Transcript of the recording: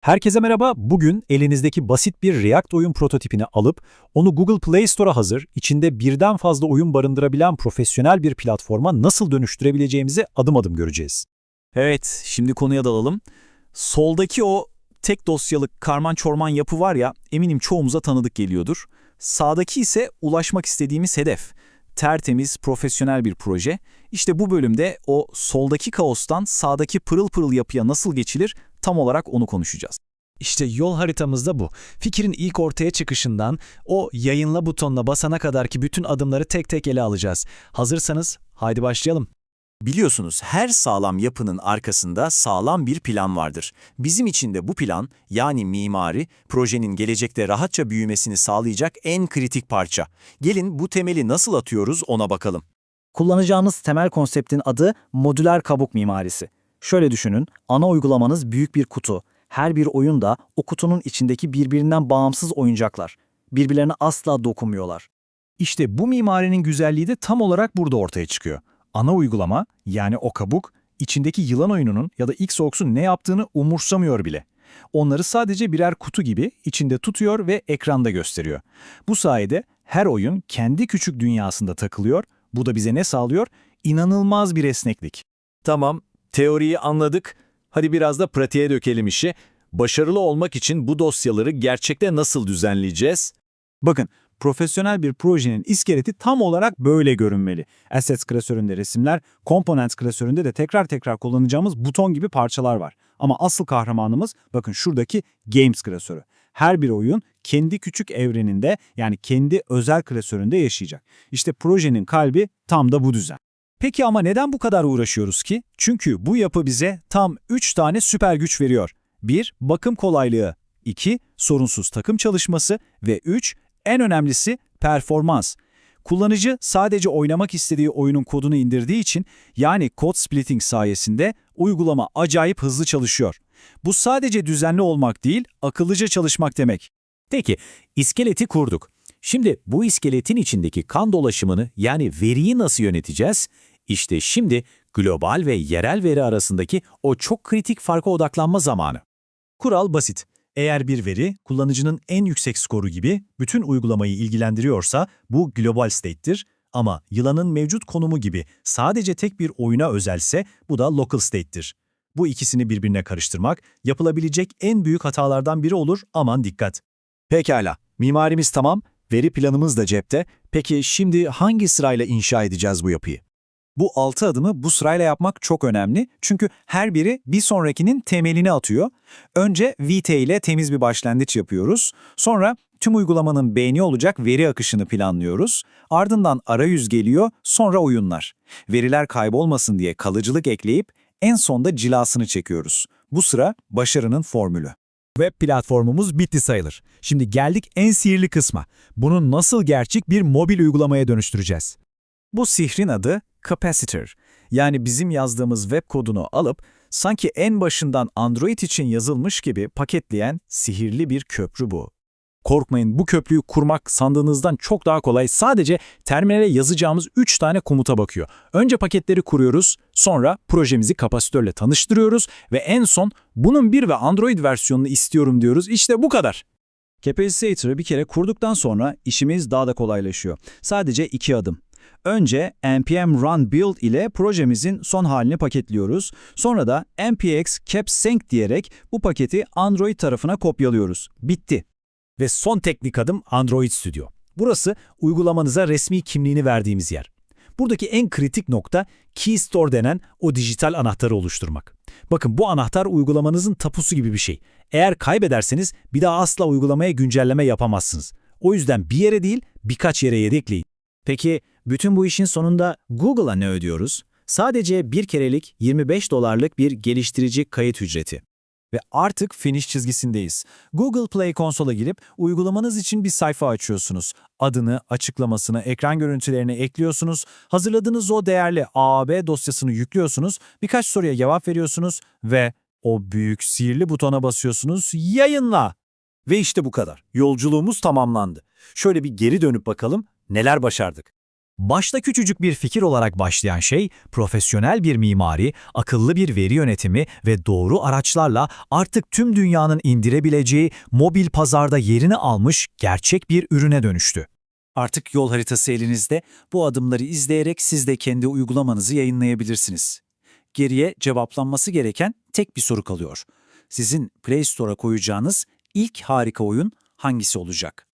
Herkese merhaba. Bugün elinizdeki basit bir React oyun prototipini alıp onu Google Play Store'a hazır, içinde birden fazla oyun barındırabilen profesyonel bir platforma nasıl dönüştürebileceğimizi adım adım göreceğiz. Evet, şimdi konuya dalalım. Soldaki o tek dosyalık karman çorman yapı var ya, eminim çoğumuza tanıdık geliyordur. Sağdaki ise ulaşmak istediğimiz hedef. Tertemiz, profesyonel bir proje. İşte bu bölümde o soldaki kaostan sağdaki pırıl pırıl yapıya nasıl geçilir tam olarak onu konuşacağız. İşte yol haritamız da bu. Fikrin ilk ortaya çıkışından o yayınla butonuna basana kadar ki bütün adımları tek tek ele alacağız. Hazırsanız haydi başlayalım. Biliyorsunuz her sağlam yapının arkasında sağlam bir plan vardır. Bizim için de bu plan yani mimari projenin gelecekte rahatça büyümesini sağlayacak en kritik parça. Gelin bu temeli nasıl atıyoruz ona bakalım. Kullanacağımız temel konseptin adı modüler kabuk mimarisi. Şöyle düşünün, ana uygulamanız büyük bir kutu. Her bir oyun da o kutunun içindeki birbirinden bağımsız oyuncaklar. Birbirlerine asla dokunmuyorlar. İşte bu mimarinin güzelliği de tam olarak burada ortaya çıkıyor. Ana uygulama, yani o kabuk, içindeki yılan oyununun ya da Xbox'un ne yaptığını umursamıyor bile. Onları sadece birer kutu gibi içinde tutuyor ve ekranda gösteriyor. Bu sayede her oyun kendi küçük dünyasında takılıyor. Bu da bize ne sağlıyor? İnanılmaz bir esneklik. Tamam, teoriyi anladık. Hadi biraz da pratiğe dökelim işi. Başarılı olmak için bu dosyaları gerçekte nasıl düzenleyeceğiz? Bakın, profesyonel bir projenin iskeleti tam olarak böyle görünmeli. Assets klasöründe resimler, Components klasöründe de tekrar tekrar kullanacağımız buton gibi parçalar var. Ama asıl kahramanımız bakın şuradaki Games klasörü. Her bir oyun kendi küçük evreninde yani kendi özel klasöründe yaşayacak. İşte projenin kalbi tam da bu düzen. Peki ama neden bu kadar uğraşıyoruz ki? Çünkü bu yapı bize tam 3 tane süper güç veriyor. 1. Bakım kolaylığı. 2. Sorunsuz takım çalışması. Ve 3. En önemlisi performans. Kullanıcı sadece oynamak istediği oyunun kodunu indirdiği için yani code splitting sayesinde uygulama acayip hızlı çalışıyor. Bu sadece düzenli olmak değil, akıllıca çalışmak demek. Peki, iskeleti kurduk. Şimdi bu iskeletin içindeki kan dolaşımını yani veriyi nasıl yöneteceğiz? İşte şimdi global ve yerel veri arasındaki o çok kritik farka odaklanma zamanı. Kural basit. Eğer bir veri kullanıcının en yüksek skoru gibi bütün uygulamayı ilgilendiriyorsa bu global state'tir. Ama yılanın mevcut konumu gibi sadece tek bir oyuna özelse bu da local state'tir. Bu ikisini birbirine karıştırmak yapılabilecek en büyük hatalardan biri olur aman dikkat. Pekala, mimarimiz tamam, veri planımız da cepte. Peki şimdi hangi sırayla inşa edeceğiz bu yapıyı? Bu altı adımı bu sırayla yapmak çok önemli çünkü her biri bir sonrakinin temelini atıyor. Önce VT ile temiz bir başlangıç yapıyoruz. Sonra tüm uygulamanın beğeni olacak veri akışını planlıyoruz. Ardından arayüz geliyor, sonra oyunlar. Veriler kaybolmasın diye kalıcılık ekleyip en sonda cilasını çekiyoruz. Bu sıra başarının formülü. Web platformumuz bitti sayılır. Şimdi geldik en sihirli kısma. Bunu nasıl gerçek bir mobil uygulamaya dönüştüreceğiz? Bu sihrin adı Capacitor. Yani bizim yazdığımız web kodunu alıp sanki en başından Android için yazılmış gibi paketleyen sihirli bir köprü bu. Korkmayın bu köprüyü kurmak sandığınızdan çok daha kolay. Sadece terminale yazacağımız 3 tane komuta bakıyor. Önce paketleri kuruyoruz, sonra projemizi kapasitörle tanıştırıyoruz ve en son bunun bir ve Android versiyonunu istiyorum diyoruz. İşte bu kadar. Capacitator'ı bir kere kurduktan sonra işimiz daha da kolaylaşıyor. Sadece iki adım. Önce npm run build ile projemizin son halini paketliyoruz. Sonra da npx capsync diyerek bu paketi Android tarafına kopyalıyoruz. Bitti. Ve son teknik adım Android Studio. Burası uygulamanıza resmi kimliğini verdiğimiz yer. Buradaki en kritik nokta Key Store denen o dijital anahtarı oluşturmak. Bakın bu anahtar uygulamanızın tapusu gibi bir şey. Eğer kaybederseniz bir daha asla uygulamaya güncelleme yapamazsınız. O yüzden bir yere değil birkaç yere yedekleyin. Peki bütün bu işin sonunda Google'a ne ödüyoruz? Sadece bir kerelik 25 dolarlık bir geliştirici kayıt ücreti. Ve artık finish çizgisindeyiz. Google Play konsola girip uygulamanız için bir sayfa açıyorsunuz. Adını, açıklamasını, ekran görüntülerini ekliyorsunuz. Hazırladığınız o değerli AAB dosyasını yüklüyorsunuz. Birkaç soruya cevap veriyorsunuz ve o büyük sihirli butona basıyorsunuz. Yayınla! Ve işte bu kadar. Yolculuğumuz tamamlandı. Şöyle bir geri dönüp bakalım neler başardık. Başta küçücük bir fikir olarak başlayan şey, profesyonel bir mimari, akıllı bir veri yönetimi ve doğru araçlarla artık tüm dünyanın indirebileceği mobil pazarda yerini almış gerçek bir ürüne dönüştü. Artık yol haritası elinizde. Bu adımları izleyerek siz de kendi uygulamanızı yayınlayabilirsiniz. Geriye cevaplanması gereken tek bir soru kalıyor. Sizin Play Store'a koyacağınız ilk harika oyun hangisi olacak?